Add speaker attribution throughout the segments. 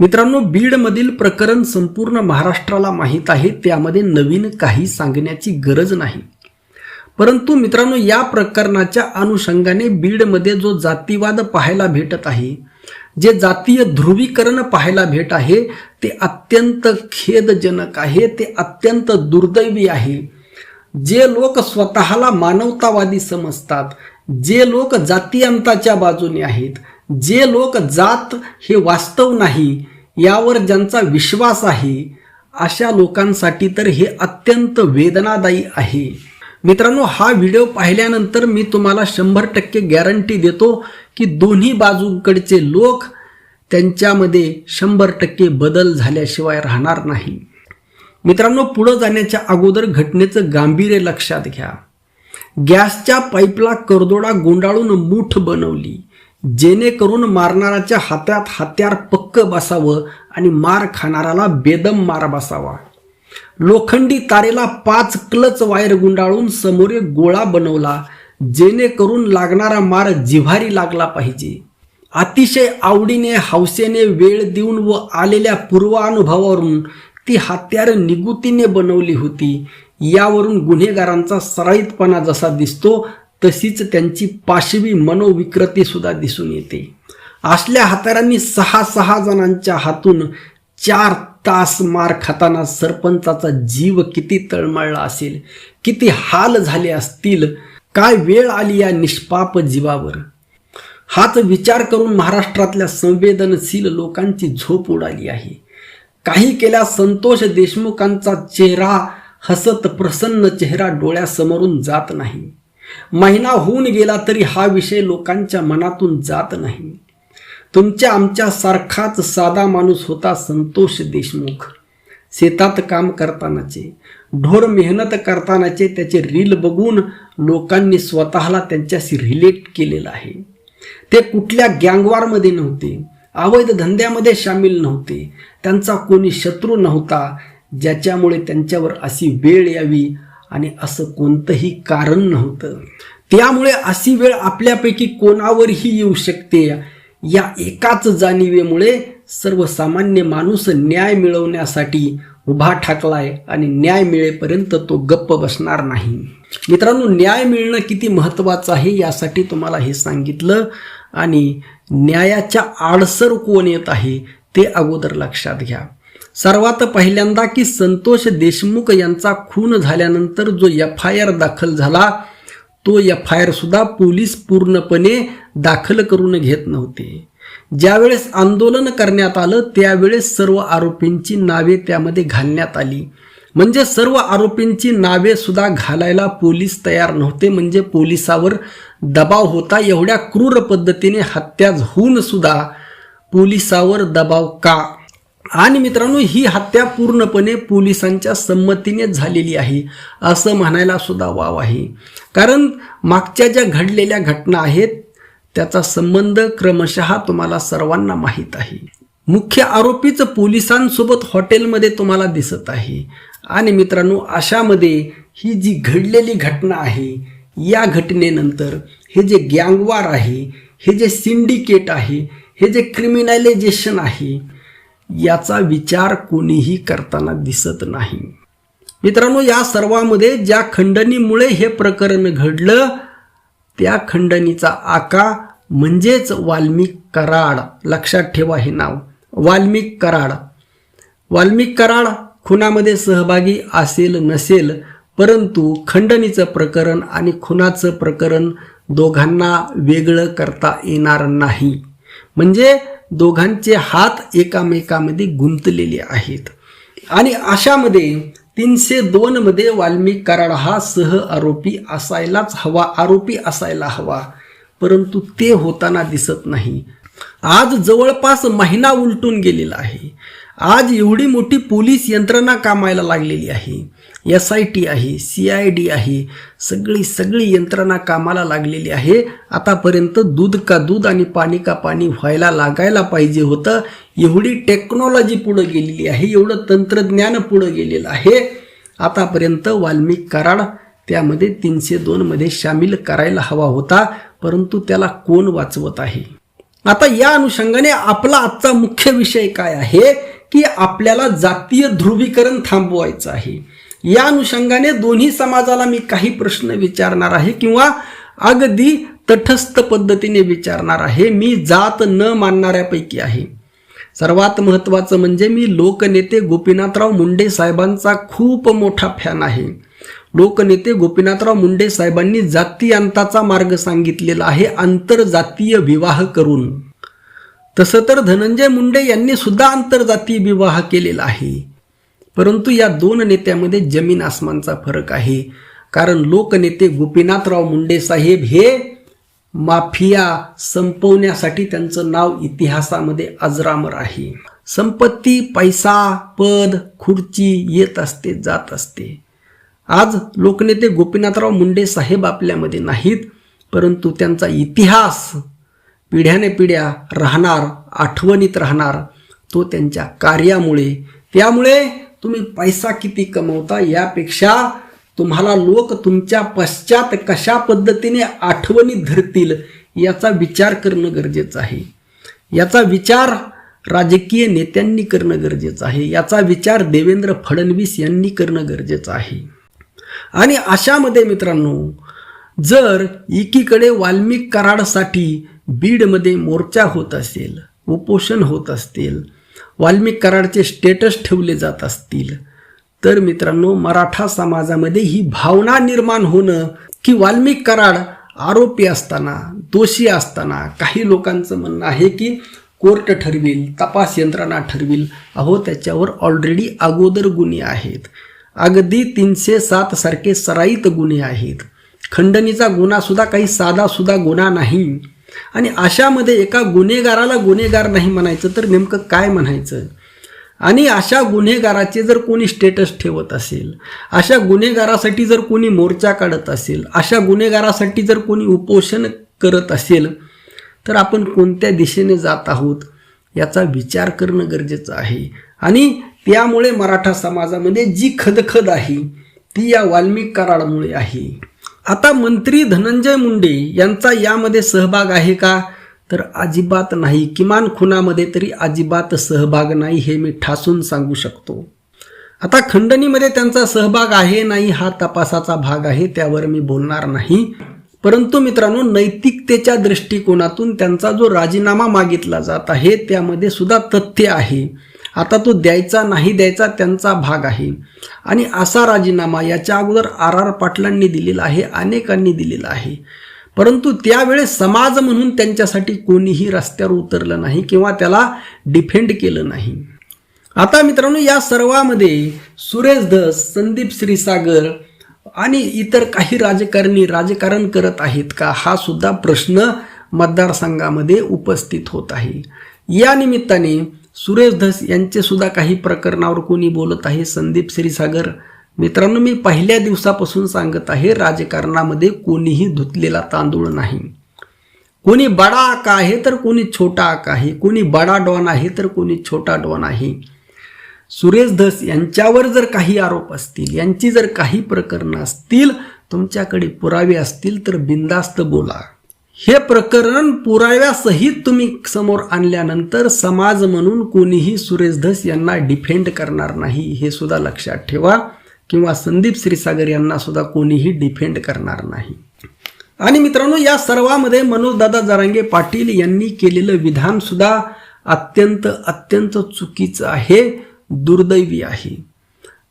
Speaker 1: मित्रांनो बीडमधील प्रकरण संपूर्ण महाराष्ट्राला माहीत आहे त्यामध्ये नवीन काही सांगण्याची गरज नाही. परंतु मित्रांनो या प्रकरणाच्या अनुषंगाने बीडमध्ये जो जातीवाद पाहायला भेटत आहे जे जातीय ध्रुवीकरण पाहायला भेट आहे ते अत्यंत खेदजनक आहे ते अत्यंत दुर्दैवी आहे. जे लोक स्वतःला मानवतावादी समजतात जे लोक जातीयंताच्या बाजूने आहेत जे लोक जात हे वास्तव नाही यावर ज्यांचा विश्वास आहे अशा लोकांसाठी तर हे अत्यंत वेदनादायी आहे. मित्रांनो हा व्हिडिओ पाहिल्यानंतर मी तुम्हाला शंभर टक्के गॅरंटी देतो की दोन्ही बाजूकडचे लोक त्यांच्यामध्ये शंभर टक्के बदल झाल्याशिवाय राहणार नाही. मित्रांनो पुढं जाण्याच्या अगोदर घटनेचं गांभीर्य लक्षात घ्या. गॅसच्या पाईपला करदोडा गोंडाळून मूठ बनवली. जेणेकरून मारणाऱ्याच्या हातात हत्यार पक्क बसावं आणि मार खाणाऱ्याला बेदम मार बसावा. लोखंडी तारेला पाच क्लच वायर गुंडाळून समोर एक गोळा बनवला जेणेकरून लागणारा मार जिव्हारी लागला पाहिजे. अतिशय आवडीने हौसेने वेळ देऊन व आलेल्या पूर्वानुभवावरून ती हत्यार निगुतीने बनवली होती. यावरून गुन्हेगारांचा सराईतपणा जसा दिसतो तशीच त्यांची पाशवी मनोविक्रती सुद्धा दिसून येते. असल्या हातारांनी सहा सहा जणांच्या हातून चार तास मार खाताना सरपंचाचा जीव किती तळमळला असेल किती हाल झाले असतील काय वेळ आली या निष्पाप जीवावर? हाच विचार करून महाराष्ट्रातल्या संवेदनशील लोकांची झोप उडाली आहे. काही केल्या संतोष देशमुखांचा चेहरा हसत प्रसन्न चेहरा डोळ्यासमोरून जात नाही. महिना होऊन गेला तरी हा विषय लोकांच्या मनातून जात नाही. तुमच्या आमच्या सारखाच साधा माणूस होता संतोष देशमुख. शेतात काम करतानाचे ढोर मेहनत करतानाचे त्याचे रील बघून लोकांनी स्वतःला त्यांच्याशी रिलेट केलेलं आहे. ते कुठल्या गँगवारमध्ये नव्हते अवैध धंद्यामध्ये सामील नव्हते. त्यांचा कोणी शत्रू नव्हता ज्याच्यामुळे त्यांच्यावर अशी वेळ यावी आणि असं कोणतंही कारण नव्हतं. त्यामुळे अशी वेळ आपल्यापैकी कोणावरही येऊ शकते? या एकाच जाणीवेमुळे सर्वसामान्य माणूस न्याय मिळवण्यासाठी उभा ठाकलाय आणि न्याय मिळेपर्यंत तो गप्प बसणार नाही. मित्रांनो न्याय मिळणं किती महत्त्वाचं आहे यासाठी तुम्हाला हे सांगितलं आणि न्यायाच्या आडसर कोण येत आहे ते अगोदर लक्षात घ्या. सर्वात पहिल्यांदा की संतोष देशमुख यांचा खून झाल्यानंतर जो एफ आय आर दाखल झाला तो एफ आय आर सुद्धा पोलीस पूर्णपणे दाखल करून घेत नव्हते. ज्यावेळेस आंदोलन करण्यात आलं त्यावेळेस सर्व आरोपींची नावे त्यामध्ये घालण्यात आली. म्हणजे सर्व आरोपींची नावे सुद्धा घालायला पोलीस तयार नव्हते म्हणजे पोलिसावर दबाव होता. एवढ्या क्रूर पद्धतीने हत्या होऊन सुद्धा पोलिसावर दबाव का? आणि मित्रांनो ही हत्या पूर्णपणे पोलिसांच्या संमतीने झालेली आहे असं म्हणायला सुद्धा वाव आहे. कारण मागच्या ज्या घडलेल्या घटना आहेत त्याचा संबंध क्रमशः तुम्हाला सर्वांना माहीत आहे. मुख्य आरोपीच पोलिसांसोबत हॉटेलमध्ये तुम्हाला दिसत आहे. आणि मित्रांनो अशामध्ये ही जी घडलेली घटना आहे या घटनेनंतर हे जे गँगवार आहे हे जे सिंडिकेट आहे हे जे क्रिमिनलायझेशन आहे याचा विचार कोणीही करताना दिसत नाही. मित्रांनो या सर्वामध्ये ज्या खंडणीमुळे हे प्रकरण घडलं त्या खंडणीचा आका म्हणजेच वाल्मिक कराड. लक्षात ठेवा हे नाव. वाल्मिक कराड. वाल्मिक कराड खुनामध्ये सहभागी असेल नसेल परंतु खंडणीचं प्रकरण आणि खुनाचं प्रकरण दोघांना वेगळं करता येणार नाही. म्हणजे दोघांचे हात एकामेकामध्ये गुंतलेले आहेत. आणि अशामध्ये तीनशे दोन मध्ये वाल्मिक कराड हा सह आरोपी असायलाच हवा आरोपी असायला हवा. परंतु ते होताना दिसत नाही. आज जवळपास महिना उलटून गेलेला आहे. आज एवढी मोठी पोलीस यंत्रणा कामायला लागलेली आहे. एस आय टी आहे सी आय डी आहे सगळी सगळी यंत्रणा कामाला लागलेली आहे. आतापर्यंत दूध का दूध आणि पाणी का पाणी व्हायला लागायला पाहिजे होतं. एवढी टेक्नॉलॉजी पुढं गेलेली आहे एवढं तंत्रज्ञान पुढं गेलेलं आहे. आतापर्यंत वाल्मिक कराड त्यामध्ये तीनशे दोनमध्ये सामील करायला हवा होता परंतु त्याला कोण वाचवत आहे? आता या अनुषंगाने आपला आजचा मुख्य विषय काय आहे? की आपल्याला जातीय ध्रुवीकरण थांबवायचं आहे. या अनुषंगाने दोन्ही समाजाला मी काही प्रश्न विचारणार आहे किंवा अगदी तटस्थ पद्धतीने विचारणार आहे. मी जात न मानणाऱ्यापैकी आहे. सर्वात महत्त्वाचं म्हणजे मी लोकनेते गोपीनाथराव मुंडे साहेबांचा खूप मोठा फॅन आहे. लोकनेते गोपीनाथराव मुंडे साहेबांनी जातीयांताचा मार्ग सांगितलेला आहे. आंतरजातीय विवाह करून. तसं तर धनंजय मुंडे यांनी सुद्धा आंतरजातीय विवाह केलेला आहे. परंतु या दोन नेत्यामध्ये जमीन आसमानचा फरक आहे. कारण लोकनेते गोपीनाथराव मुंडे साहेब हे माफिया संपवण्यासाठी त्यांचं नाव इतिहासामध्ये अजरामर आहे. संपत्ती पैसा पद खुर्ची येत असते जात असते. आज लोकनेते गोपीनाथराव मुंडे साहेब आपल्यामध्ये नाहीत परंतु त्यांचा इतिहास पिढ्याने पिढ्या राहणार आठवणीत राहणार तो त्यांच्या कार्यामुळे. त्यामुळे तुम्ही पैसा किती कमवता यापेक्षा तुम्हाला लोक तुमच्या पश्चात कशा पद्धतीने आठवणी धरतील याचा विचार करणं गरजेचं आहे. याचा विचार राजकीय नेत्यांनी करणं गरजेचं आहे. याचा विचार देवेंद्र फडणवीस यांनी करणं गरजेचं आहे. आणि अशामध्ये मित्रांनो जर एकीकडे वाल्मिक कराडसाठी बीडमध्ये मोर्चा होत असेल उपोषण होत असतील वाल्मिक कराडचे स्टेटस ठेवले जात असतील तर मित्रांनो मराठा समाजामध्ये ही भावना निर्माण होणं की वाल्मिक कराड आरोपी असताना दोषी असताना काही लोकांचं म्हणणं आहे की कोर्ट ठरविल तपास यंत्रणा ठरविल. अहो त्याच्यावर ऑलरेडी अगोदर गुन्हे आहेत. अगदी तीनशे सात सारखे सराईत गुन्हे आहेत. खंडणीचा गुन्हासुद्धा काही साधासुद्धा गुन्हा नाही. आणि अशामध्ये एका गुन्हेगाराला गुन्हेगार नाही म्हणायचं तर नेमकं काय म्हणायचं? आणि अशा गुन्हेगाराचे जर कोणी स्टेटस ठेवत असेल अशा गुन्हेगारासाठी जर कोणी मोर्चा काढत असेल अशा गुन्हेगारासाठी जर कोणी उपोषण करत असेल तर आपण कोणत्या दिशेने जात आहोत याचा विचार करणं गरजेचं आहे. आणि त्यामुळे मराठा समाजामध्ये जी खदखद आहे ती या वाल्मिक कराडामुळे आहे. आता मंत्री धनंजय मुंडे यांचा यामध्ये सहभाग आहे का? तर अजिबात नाही. किमान खुनामध्ये तरी अजिबात सहभाग नाही हे मी ठासून सांगू शकतो. आता खंडणीमध्ये त्यांचा सहभाग आहे नाही हा तपासाचा भाग आहे त्यावर मी बोलणार नाही. परंतु मित्रांनो नैतिकतेच्या दृष्टिकोनातून त्यांचा जो राजीनामा मागितला जात आहे त्यामध्ये सुद्धा तथ्य आहे. आता तो द्यायचा नाही द्यायचा त्यांचा भाग आहे. आणि असा राजीनामा याच्या अगोदर आर आर पाटलांनी दिलेला आहे अनेकांनी दिलेला आहे. परंतु त्यावेळेस समाज म्हणून त्यांच्यासाठी कोणीही रस्त्यावर उतरलं नाही किंवा त्याला डिफेंड केलं नाही. आता मित्रांनो या सर्वामध्ये सुरेश धस संदीप श्रीसागर आणि इतर काही राजकारणी राजकारण करत आहेत का हा सुद्धा प्रश्न मतदारसंघामध्ये उपस्थित होत आहे. या निमित्ताने सुरेश धस यांचे सुद्धा काही प्रकरणावर कोणी बोलत आहे? संदीप श्रीसागर. मित्रांनो मी पहिल्या दिवसापासून सांगत आहे राजकारणामध्ये कोणीही धुतलेला तांदूळ नाही. कोणी बडा आका आहे तर कोणी छोटा आका आहे. कोणी बडा डॉन आहे तर कोणी छोटा डॉन आहे. सुरेश धस यांच्यावर जर काही आरोप असतील यांची जर काही प्रकरणं असतील तुमच्याकडे पुरावे असतील तर बिंदास्त बोला. हे प्रकरण पुराव्यासहित तुम्ही समोर आणल्यानंतर समाज म्हणून कोणीही सुरेश धस यांना डिफेंड करणार नाही हे सुद्धा लक्षात ठेवा. किंवा संदीप श्रीसागर यांना सुद्धा कोणीही डिफेंड करणार नाही. आणि मित्रांनो या सर्वामध्ये मनोजदादा जरांगे पाटील यांनी केलेलं विधान सुद्धा अत्यंत अत्यंत चुकीचं आहे दुर्दैवी आहे.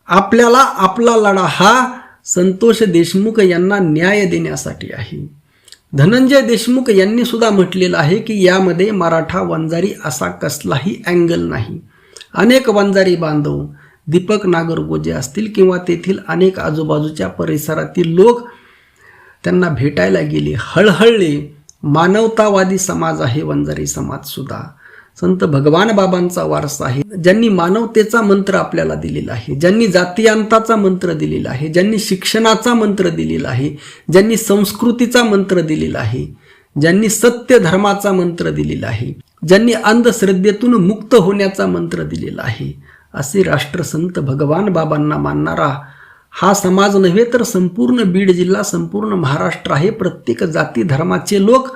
Speaker 1: आपल्याला आपला लढा हा संतोष देशमुख यांना न्याय देण्यासाठी आहे. धनंजय देशमुख यांनी सुद्धा म्हटलेलं आहे की यामध्ये मराठा वंजारी असा कसलाही अँगल नाही. अनेक वंजारी बांधव दीपक नागरगोजे असतील किंवा तेथील अनेक आजूबाजूच्या परिसरातील लोक त्यांना भेटायला गेले. हळहळले मानवतावादी समाज आहे वंजारी समाजसुद्धा संत भगवान बाबांचा वारसा आहे. ज्यांनी मानवतेचा मंत्र आपल्याला दिलेला आहे ज्यांनी जातीयांताचा मंत्र दिलेला आहे ज्यांनी शिक्षणाचा मंत्र दिलेला आहे ज्यांनी संस्कृतीचा मंत्र दिलेला आहे ज्यांनी सत्य धर्माचा मंत्र दिलेला आहे ज्यांनी अंधश्रद्धेतून मुक्त होण्याचा मंत्र दिलेला आहे असे राष्ट्रसंत भगवान बाबांना मानणारा हा समाज नव्हे तर संपूर्ण बीड जिल्हा संपूर्ण महाराष्ट्र आहे. प्रत्येक जाती धर्माचे लोक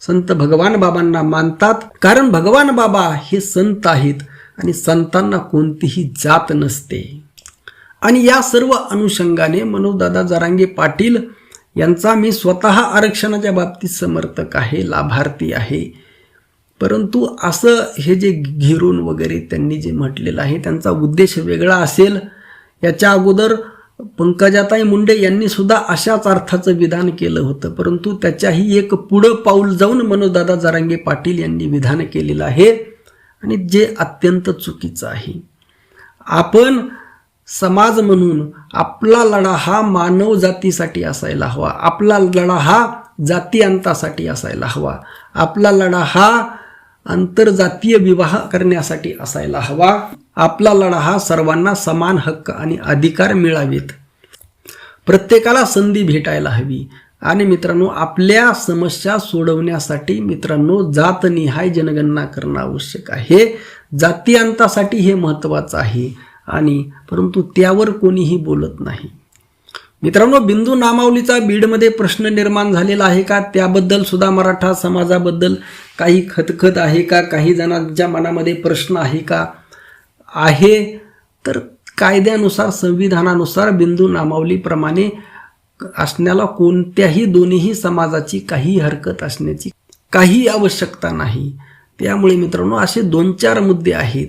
Speaker 1: संत भगवान बाबांना मानतात. कारण भगवान बाबा हे संत आहेत आणि संतांना कोणतीही जात नसते. आणि या सर्व अनुषंगाने मनोजदादा जरांगे पाटील यांचा मी स्वतः आरक्षणाच्या बाबतीत समर्थक आहे लाभार्थी आहे. परंतु असं हे जे घेरून वगैरे त्यांनी जे म्हटलेलं आहे त्यांचा उद्देश वेगळा असेल. याच्या अगोदर पंकजाताई मुंडे यांनी सुद्धा अशाच अर्थाचं विधान केलं होतं. परंतु त्याच्याही एक पुढं पाऊल जाऊन मनोजदादा जरांगे पाटील यांनी विधान केलेलं आहे. आणि जे अत्यंत चुकीचं आहे. आपण समाज म्हणून आपला लढा हा मानव जातीसाठी असायला हवा. आपला लढा हा जातीअंतासाठी असायला हवा. आपला लढा हा आंतरजातीय विवाह करण्यासाठी असायला हवा. आपला लढा हा सर्वांना समान हक्क आणि अधिकार मिळावेत. प्रत्येकाला संधी भेटायला हवी. आणि मित्रांनो आपल्या समस्या सोडवण्यासाठी मित्रांनो जातनिहाय जनगणना करणं आवश्यक आहे. जातीयांतासाठी हे महत्त्वाचं आहे. आणि परंतु त्यावर कोणीही बोलत नाही. मित्रांनो बिंदू नामावलीचा बीडमध्ये प्रश्न निर्माण झालेला आहे का? त्याबद्दल सुद्धा मराठा समाजाबद्दल काही खतखत आहे का? काही जणांच्या मनामध्ये प्रश्न आहे का? आहे. तर कायद्यानुसार संविधानानुसार बिंदू नामावलीप्रमाणे असण्याला कोणत्याही दोन्ही समाजाची काही हरकत असण्याची काही आवश्यकता नाही. त्यामुळे मित्रांनो असे दोन चार मुद्दे आहेत.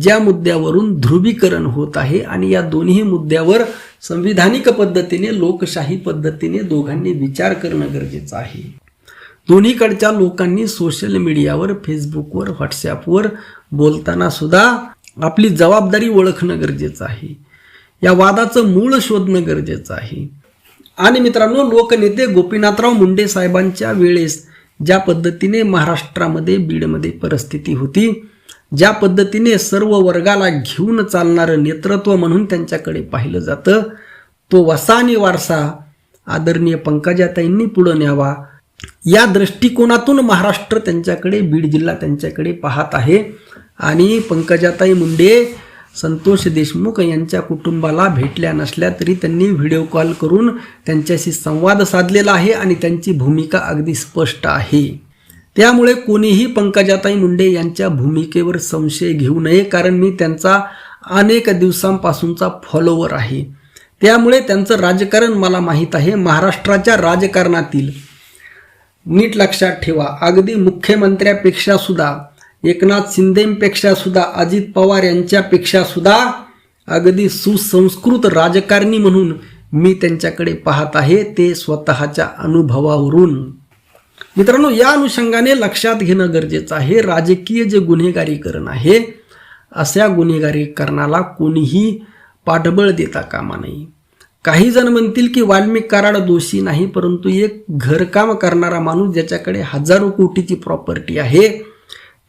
Speaker 1: ज्या मुद्द्यावरून ध्रुवीकरण होत आहे आणि या दोन्ही मुद्द्यावर संविधानिक पद्धतीने लोकशाही पद्धतीने दोघांनी विचार करणं गरजेचं आहे. दोन्हीकडच्या लोकांनी सोशल मीडियावर फेसबुकवर व्हॉट्सॲपवर बोलताना सुद्धा आपली जबाबदारी ओळखणं गरजेचं आहे. या वादाचं मूळ शोधणं गरजेचं आहे. आणि मित्रांनो लोकनेते गोपीनाथराव मुंडे साहेबांच्या वेळेस ज्या पद्धतीने महाराष्ट्रामध्ये बीडमध्ये परिस्थिती होती ज्या पद्धतीने सर्व वर्गाला घेऊन चालणारं नेतृत्व म्हणून त्यांच्याकडे पाहिलं जातं तो वसा आणि वारसा आदरणीय पंकजाताईंनी पुढं न्यावा. या दृष्टिकोनातून महाराष्ट्र त्यांच्याकडे बीड जिल्हा त्यांच्याकडे पाहत आहे. आणि पंकजाताई मुंडे संतोष देशमुख यांच्या कुटुंबाला भेटल्या नसल्या तरी त्यांनी व्हिडिओ कॉल करून त्यांच्याशी संवाद साधलेला आहे आणि त्यांची भूमिका अगदी स्पष्ट आहे. त्यामुळे कोणीही पंकजाताई मुंडे यांच्या भूमिकेवर संशय घेऊ नये कारण मी त्यांचा अनेक दिवसांपासूनचा फॉलोवर आहे. त्यामुळे त्यांचं राजकारण मला माहीत आहे. महाराष्ट्राच्या राजकारणातील नीट लक्षात ठेवा. अगदी मुख्यमंत्र्यापेक्षा सुद्धा एकनाथ शिंदेपेक्षा सुद्धा अजित पवार यांच्यापेक्षा सुद्धा अगदी सुसंस्कृत राजकारणी म्हणून मी त्यांच्याकडे पाहत आहे. ते स्वतःच्या अनुभवावरून मित्रांनो या अनुषंगाने लक्षात घेणं गरजेचं आहे. राजकीय जे गुन्हेगारीकरण आहे अशा गुन्हेगारीकरणाला कोणीही पाठबळ देता कामा नाही काही जण म्हणतील की वाल्मिक कराड दोषी नाही परंतु एक घरकाम करणारा माणूस ज्याच्याकडे हजारो कोटीची प्रॉपर्टी आहे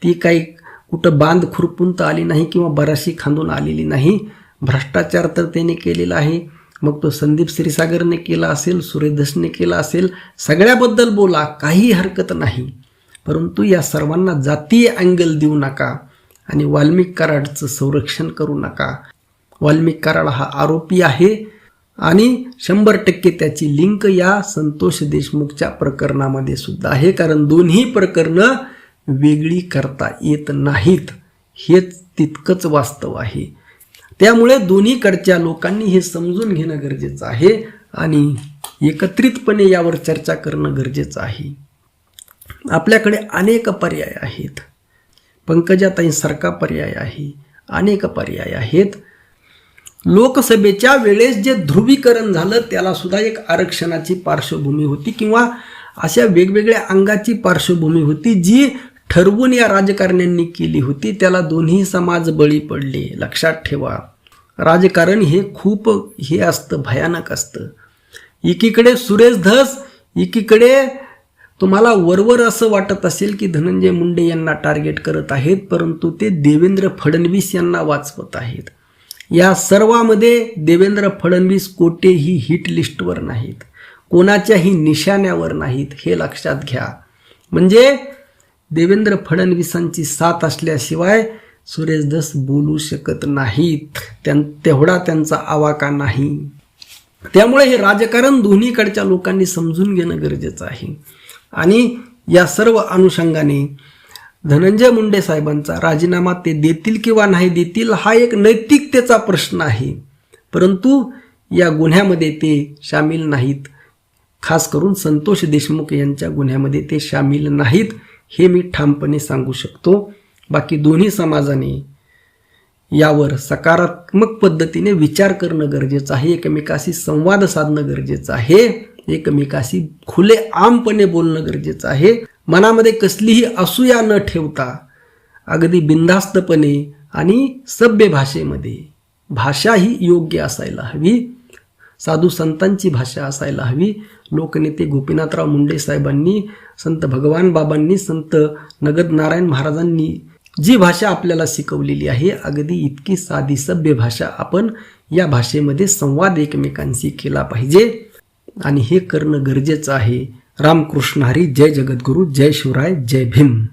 Speaker 1: ती काही कुठं बांध खुरपून तर आली नाही किंवा बराशी खांदून आलेली नाही. भ्रष्टाचार तर त्याने केलेला आहे. मग तो संदीप श्रीसागरने केला असेल सुरेशने केला असेल सगळ्याबद्दल बोला काही हरकत नाही. परंतु या सर्वांना जातीय अँगल देऊ नका आणि वाल्मिक कराडचं संरक्षण करू नका. वाल्मिक कराड हा आरोपी आहे आणि शंभर टक्के त्याची लिंक या संतोष देशमुखच्या प्रकरणामध्ये सुद्धा आहे कारण दोन्ही प्रकरणं वेगळी करता येत नाहीत. हेच तितकंच वास्तव आहे. त्यामुळे दोन्हीकडच्या लोकांनी हे समजून घेणं गरजेचं आहे आणि एकत्रितपणे यावर चर्चा करणं गरजेचं आहे. आपल्याकडे अनेक पर्याय आहेत. पंकजाताईंसारखा पर्याय आहे. अनेक पर्याय आहेत. लोकसभेच्या वेळेस जे ध्रुवीकरण झालं त्याला सुद्धा एक आरक्षणाची पार्श्वभूमी होती किंवा अशा वेगवेगळ्या अंगाची पार्श्वभूमी होती जी ठरवून या राजकारण्यांनी केली होती त्याला दोन्ही समाज बळी पडले. लक्षात ठेवा राजकारण हे खूप हे असतं भयानक असतं. एकीकडे सुरेश धस एकीकडे तुम्हाला वरवर असं वाटत असेल की धनंजय मुंडे यांना टार्गेट करत आहेत परंतु ते देवेंद्र फडणवीस यांना वाचवत आहेत. या सर्वामध्ये देवेंद्र फडणवीस कोठेही हिट लिस्टवर नाहीत. कोणाच्याही निशाण्यावर नाहीत हे लक्षात घ्या. म्हणजे देवेंद्र फडणवीसांची साथ असल्याशिवाय सुरेश दस बोलू शकत नाहीत. त्यां तेवढा त्यांचा आवाका नाही. त्यामुळे हे राजकारण दोन्हीकडच्या लोकांनी समजून घेणं गरजेचं आहे. आणि या सर्व अनुषंगाने धनंजय मुंडे साहेबांचा राजीनामा ते देतील किंवा नाही देतील हा एक नैतिकतेचा प्रश्न आहे. परंतु या गुन्ह्यामध्ये ते सामील नाहीत. खास करून संतोष देशमुख यांच्या गुन्ह्यामध्ये ते सामील नाहीत. हे मी ठामपणे सांगू शकतो. बाकी दोन्ही समाजाने यावर सकारात्मक पद्धतीने विचार करणं गरजेचं आहे. एकमेकाशी संवाद साधणं गरजेचं आहे. एकमेकाशी खुले आमपणे बोलणं गरजेचं आहे. मनामध्ये कसलीही असूया न ठेवता अगदी बिनधास्तपणे आणि सभ्य भाषेमध्ये भाषा ही योग्य असायला हवी. साधू संतांची भाषा असायला हवी. लोकनेते गोपीनाथराव मुंडे साहेबांनी संत भगवान बाबांनी संत नगद नारायण महाराजांनी जी भाषा आपल्याला शिकवलेली आहे अगदी इतकी साधी सभ्य भाषा आपण या भाषेमध्ये संवाद एकमेकांशी केला पाहिजे. आणि हे करणं गरजेचं आहे. रामकृष्ण हरी जय जगद्गुरू जय शिवराय जय भीम.